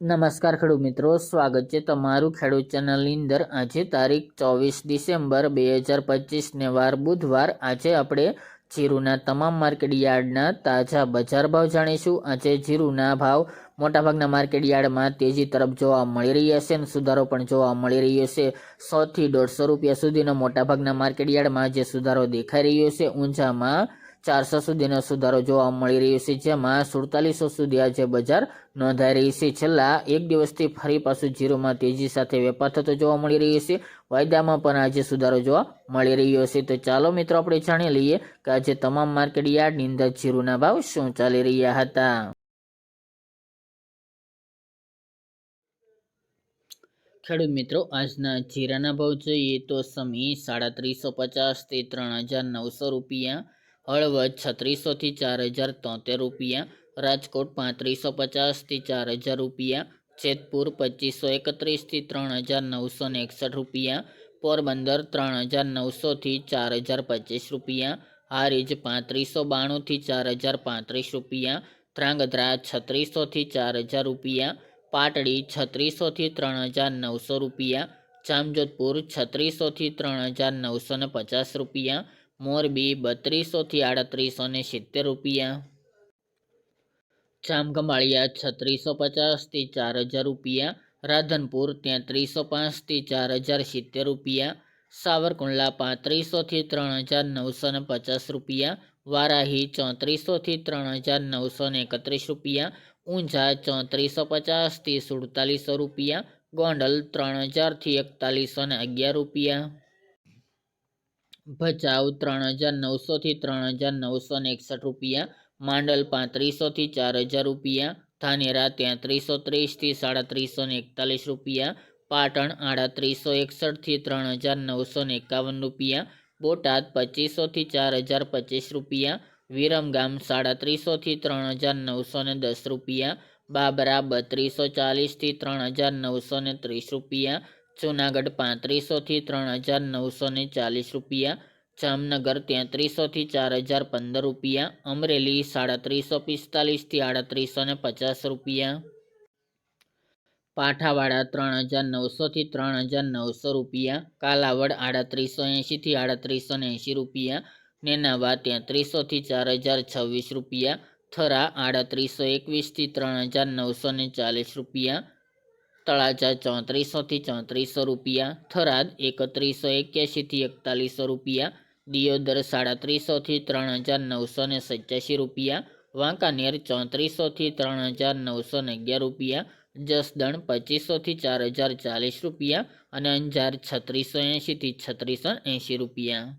નમસ્કાર ખેડૂત મિત્રો, સ્વાગત છે તમારું ખેડૂત ચેનલની અંદર. આજે તારીખ ચોવીસ ડિસેમ્બર બે હજાર પચીસને વાર બુધવાર. આજે આપણે જીરુના તમામ માર્કેટ યાર્ડના તાજા બજાર ભાવ જાણીશું. આજે જીરુના ભાવ મોટાભાગના માર્કેટ યાર્ડમાં તેજી તરફ જોવા મળી રહ્યા છે અને સુધારો પણ જોવા મળી રહ્યો છે. સોથી દોઢસો રૂપિયા સુધીનો મોટાભાગના માર્કેટ યાર્ડમાં જે સુધારો દેખાઈ રહ્યો છે, ઊંઝામાં ચારસો સુધીનો સુધારો જોવા મળી રહ્યો છે, જેમાં સુડતાલીસો સુધી આજે બજાર નોંધાઈ રહી છે. છેલ્લા એક દિવસથી ફરી પાછું જીરોમાં તેજી સાથે વેપાર થતો જોવા મળી રહ્યો છે. વાયદામાં પણ આજે સુધારો જોવા મળી રહ્યો છે. તો ચાલો મિત્રો, આપણે જાણી લઈએ કે આજે તમામ માર્કેટ યાર્ડની અંદર જીરુના ભાવ શું ચાલી રહ્યા હતા. ખેડૂત મિત્રો, આજના જીરાના ભાવ જોઈએ તો સમી સાડા ત્રીસો પચાસથી ત્રણ હજાર નવસો રૂપિયા હળવદ છત્રીસોથી ચાર હજાર તોતેર રૂપિયા રાજકોટ પાંત્રીસો પચાસથી ચાર હજાર રૂપિયા જેતપુર પચીસો એકત્રીસથી ત્રણ હજાર નવસો ને એકસઠ રૂપિયા પોરબંદર ત્રણ હજાર નવસોથી ચાર હજાર પચીસ રૂપિયા હારીજ પાંત્રીસો બાણુંથી ચાર હજાર પાંત્રીસ રૂપિયા ધ્રાંગધ્રા છત્રીસોથી ચાર હજાર રૂપિયા પાટડી છત્રીસોથી ત્રણ હજાર નવસો રૂપિયા જામજોધપુર છત્રીસોથી ત્રણ હજાર નવસો ને પચાસ રૂપિયા મોરબી બત્રીસોથી આડત્રીસો ને સિત્તેર રૂપિયા. જામખંભાળિયા છત્રીસો પચાસથી ચાર હજાર રૂપિયા. રાધનપુર ત્યાંત્રીસો પાંચથી ચાર હજાર સિત્તેર રૂપિયા. સાવરકુંડલા પાંત્રીસોથી ત્રણ હજાર નવસો ને પચાસ રૂપિયા. વારાહી ચોત્રીસોથી ત્રણ હજાર નવસો ને એકત્રીસ રૂપિયા. ઊંઝા ચોત્રીસો પચાસથી સુડતાલીસો રૂપિયા. ગોંડલ ત્રણ હજારથી એકતાલીસો ને અગિયાર રૂપિયા. ભચાઉ ત્રણ હજાર નવસોથી ત્રણ હજાર નવસો ને એકસઠ રૂપિયા, માંડલ પાંત્રીસોથી ચાર હજાર રૂપિયા, ધાનેરા ત્યાંત્રીસો ત્રીસથી સાડત્રીસો ને એકતાલીસ રૂપિયા, પાટણ આડત્રીસો એકસઠથી ત્રણ હજાર નવસો ને એકાવન રૂપિયા, બોટાદ પચીસોથી ચાર હજાર પચીસ રૂપિયા, વિરમગામ સાડત્રીસોથી ત્રણ હજાર નવસો ને દસ રૂપિયા, બાબરા બત્રીસો ચાલીસથી ત્રણ હજાર નવસો ને ત્રીસ રૂપિયા જુનાગઢ પાંત્રીસોથી ત્રણ હજાર નવસો ને ચાલીસ રૂપિયા, જામનગર તેત્રીસોથી ચાર હજાર પંદર રૂપિયા, અમરેલી સાડત્રીસો પિસ્તાલીસથી આડત્રીસો ને પચાસ રૂપિયા. પાઠાવાડા ત્રણ હજાર નવસોથી ત્રણ હજાર નવસો રૂપિયા, કાલાવડ આડત્રીસો એંશીથી આડત્રીસો ને એંશી રૂપિયા, નેનાવા તેત્રીસોથી ચાર હજાર છવ્વીસ રૂપિયા, થરા આડત્રીસો એકવીસથી ત્રણ હજાર નવસો ને ચાલીસ રૂપિયા તળાજા ચોત્રીસોથી ચોત્રીસો રૂપિયા, થરાદ એકત્રીસો એક્યાસીથી એકતાલીસો રૂપિયા, દિયોદર સાડત્રીસોથી ત્રણ હજાર નવસો ને સત્યાસી રૂપિયા, વાંકાનેર ચોત્રીસોથી ત્રણ હજાર નવસો ને અગિયાર રૂપિયા, જસદણ પચીસોથી ચાર હજાર ચાલીસ રૂપિયા અને અંજાર છત્રીસો એંશીથી છત્રીસો એંશી રૂપિયા.